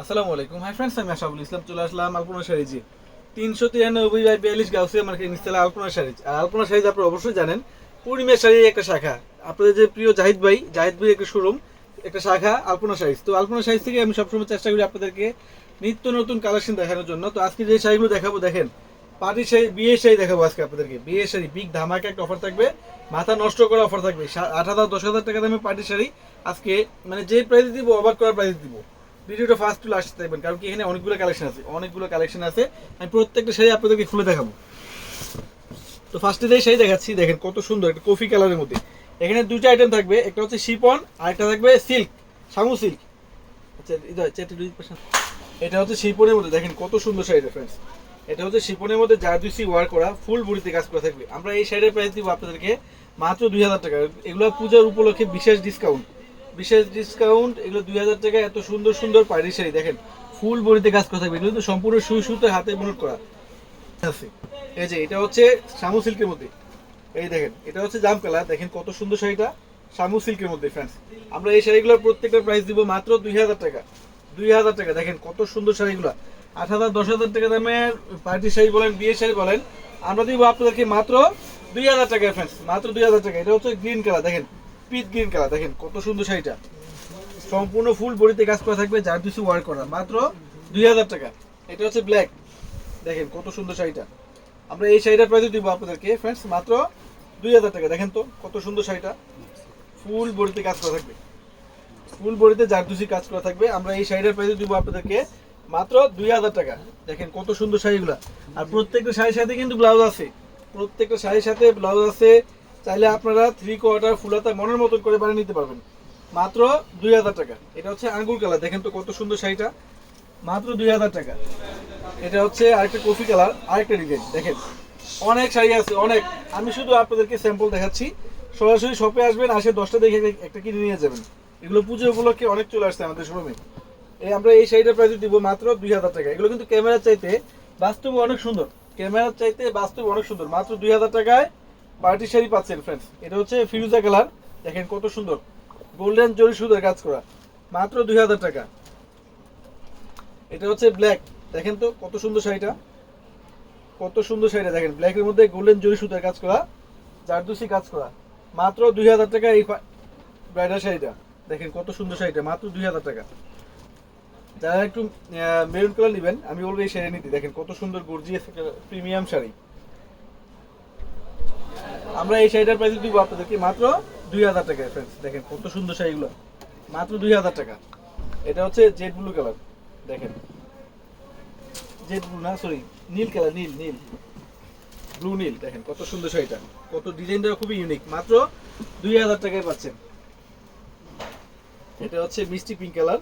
আসসালামু আলাইকুম। Hi friends আমি আশাফুল ইসলাম, চলে আসলাম আলপনা শাড়ি তিনশো তিরানব্বই বাই বিয়াল্লিশ গাউসে মার্কেট নিচতলা আলপনা শাড়ি আর আলপনা শাড়ি আপনারা অবশ্যই জানেন পূর্ণিমার শাড়ির একটা শাখা। আপনাদের যে প্রিয় জাহিদ ভাই জাহিদ ভাই একটা শোরুম একটা শাখা আলপনা শাড়িজ তো আলপনা শাড়িজ থেকে আমি সবসময় চেষ্টা করি আপনাদেরকে নিত্য নতুন কালেকশন দেখানোর জন্য। তো আজকে যে শাড়িগুলো দেখাবো, দেখেন, পার্টি শাড়ি বিয়ে শাড়ি দেখাবো আজকে আপনাদেরকে। বিয়ে শাড়ি বিগ ধামাকা একটা অফার থাকবে। মাথা নষ্ট করা অফার থাকবে। আট হাজার, দশ হাজার টাকা দামে পার্টি শাড়ি আজকে মানে যে প্রাইস দিব অবাক করার প্রাইস দিব। ভিডিওটা ফার্স্ট টু লাস্ট দেখবেন, কারণ কি এখানে অনেকগুলো কালেকশন আছে, অনেকগুলো কালেকশন আছে। আমি প্রত্যেকটা শাড়ি আপনাদেরকে খুলে দেখাবো। তো ফার্স্টে যে শাড়ি দেখাচ্ছি, দেখেন কত সুন্দর, একটা কফি কালারের মধ্যে। এখানে দুটো আইটেম থাকবে, একটা হচ্ছে শিপন আর একটা থাকবে সিল্ক সামু সিল্ক আচ্ছা এটা হচ্ছে শিপনের মধ্যে, দেখেন কত সুন্দর শাড়িটা ফ্রেন্ডস এটা হচ্ছে শিপনের মধ্যে জারদুসি ওয়ার করা ফুল বডিতে কাজ করা থাকবে। আমরা এই শাড়ির প্রাইস দিব আপনাদেরকে মাত্র দুই হাজার টাকা। এগুলো পূজার উপলক্ষে বিশেষ ডিসকাউন্ট বিশেষ ডিসকাউন্ট এগুলো দুই হাজার টাকা এত সুন্দর সুন্দর পাড়ি শাড়ি, দেখেন। ফুল বডিতে কাজ করা থাকবে এগুলো তো সম্পূর্ণ সুই সুতো হাতে বুনট করা আছে। এই যে, এটা হচ্ছে শামু সিল্কের মধ্যে। এই দেখেন, এটা হচ্ছে জাম কালার, দেখেন কত সুন্দর শাড়িটা। শামু সিল্কের মধ্যে ফ্রেন্ডস আমরা এই শাড়িগুলোর প্রত্যেকটা প্রাইস দিব মাত্র দুই হাজার টাকা। দুই হাজার টাকা, দেখেন কত সুন্দর শাড়িগুলো। আট হাজার, দশ হাজার টাকা দামের পার্টি শাড়ি বলেন, বিয়ে শাড়ি বলেন, আমরা দিব আপনাদেরকে মাত্র দুই হাজার টাকা ফ্রেন্ডস মাত্র দুই হাজার টাকা। এটা হচ্ছে গ্রিন কালার দেখেন। পিট গ্রিন কালার দেখেন কত সুন্দর শাড়িটা। সম্পূর্ণ ফুল বডিতে কাজ করা থাকবে যার কিছু ওয়ার করা। মাত্র দুই হাজার টাকা। এটা হচ্ছে ব্ল্যাক দেখেন কত সুন্দর শাড়িটা। আমরা এই শাড়িটার প্রাইস দিব আপনাদেরকে ফ্রেন্ডস মাত্র দুই হাজার টাকা। দেখেন তো কত সুন্দর শাড়িটা। ফুল বডিতে কাজ করা থাকবে। ফুল বডিতে জারদুসি কাজ করা থাকবে। আমরা এই শাড়িটার প্রাইস দিব আপনাদেরকে মাত্র দুই হাজার টাকা। দেখেন কত সুন্দর শাড়িগুলো। আর প্রত্যেকটা শাড়ির সাথে কিন্তু ব্লাউজ আছে। প্রত্যেকটা শাড়ির সাথে ব্লাউজ আছে। চাইলে আপনারা থ্রি কোয়ার্টার ফুল ফুলাতা মনের মতন করে বানিয়ে নিতে পারবেন। মাত্র দুই হাজার টাকা। এটা হচ্ছে আঙ্গুর কালার। দেখেন তো কত সুন্দর শাড়িটা। মাত্র দুই হাজার টাকা। এটা হচ্ছে আরেকটা কফি কালার, আরেকটা ডিজাইন। দেখেন, অনেক শাড়ি আছে, অনেক। আমি শুধু আপনাদেরকে স্যাম্পল দেখাচ্ছি। সরাসরি শপে আসবেন, আসে দশটা দেখে একটা কিনে নিয়ে যাবেন। এগুলো পুজো উপলক্ষে অনেক চলে আসছে আমাদের শোরুমে এই আমরা এই শাড়িটার প্রাইস দিব মাত্র দুই হাজার টাকা। এগুলো কিন্তু ক্যামেরার চাইতে বাস্তবে অনেক সুন্দর। ক্যামেরার চাইতে বাস্তবে অনেক সুন্দর। মাত্র দুই হাজার টাকায় পার্টি শাড়ি পাচ্ছেন ফ্রেন্ডস এটা হচ্ছে ফিরুজা কালার। দেখেন কত সুন্দর। গোল্ডেন জরি সুদের কাজ করা। মাত্র দুই হাজার টাকা। এটা হচ্ছে ব্ল্যাক দেখেন তো কত সুন্দর শাড়িটা। কত সুন্দর শাড়িটা। দেখেন ব্ল্যাকের মধ্যে গোল্ডেন জরি সুতার কাজ করা, জারদুসি কাজ করা। মাত্র দুই হাজার টাকা এই ব্রাইডাল শাড়িটা। দেখেন কত সুন্দর শাড়িটা। মাত্র দুই হাজার টাকা। যারা একটু মেরুন কালার নেবেন, আমি বলব এই শাড়ি নিতে দেখেন কত সুন্দর গর্জিয়াস প্রিমিয়াম শাড়ি। আমরা এই শাড়িটার প্রাইস দিব আপনাদেরকে মাত্র দুই হাজার টাকা ফ্রেন্ডস দেখেন কত সুন্দর শাড়িগুলো। মাত্র দুই হাজার টাকা। এটা হচ্ছে জেড ব্লু কালার দেখেন। জেড ব্লু না সরি নীল কালার নীল নীল। ব্লু নীল, দেখেন কত সুন্দর শাড়িটা। কত ডিজাইনটা খুবই ইউনিক মাত্র দুই হাজার টাকায় পাচ্ছেন। এটা হচ্ছে মিষ্টি পিঙ্ক কালার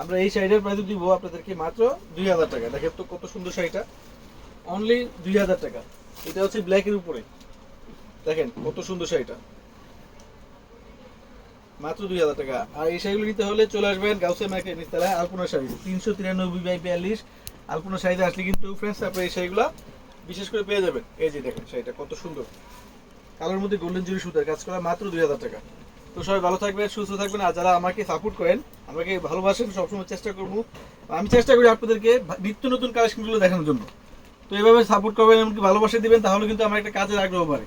আমরা এই শাড়িটার প্রাইস দিব আপনাদেরকে মাত্র দুই হাজার টাকা। দেখেন তো কত সুন্দর শাড়িটা। অনলি দুই হাজার টাকা। এটা হচ্ছে ব্ল্যাকের উপরে। দেখেন, কত সুন্দর শাড়িটা। মাত্র দুই হাজার টাকা। আর এই শাড়িগুলো নিতে হলে চলে আসবেন গাউসে মার্কেট নিস্তালায় আলপনা শাড়ি, তিনশো তিরানব্বই বাই বিয়াল্লিশ। আলপনা শাড়িতে আসলে কিন্তু ফ্রেন্ডস আপনার এই শাড়িগুলো বিশেষ করে পেয়ে যাবেন। এই যে দেখেন শাড়িটা, কত সুন্দর। কালোর মধ্যে গোল্ডেন জুরি সুতার কাজ করা মাত্র দুই হাজার টাকা। তো সবাই ভালো থাকবেন, সুস্থ থাকবেন, আর যারা আমাকে সাপোর্ট করেন, আমাকে ভালোবাসেন, সবসময় চেষ্টা করব। আমি চেষ্টা করি আপনাদেরকে নিত্য নতুন কালেকশনগুলো দেখানোর জন্য। তো এভাবে সাপোর্ট করবেন এমনকি ভালোবাসা দিবেন, তাহলে কিন্তু আমার একটা কাজের আগ্রহ বাড়ে।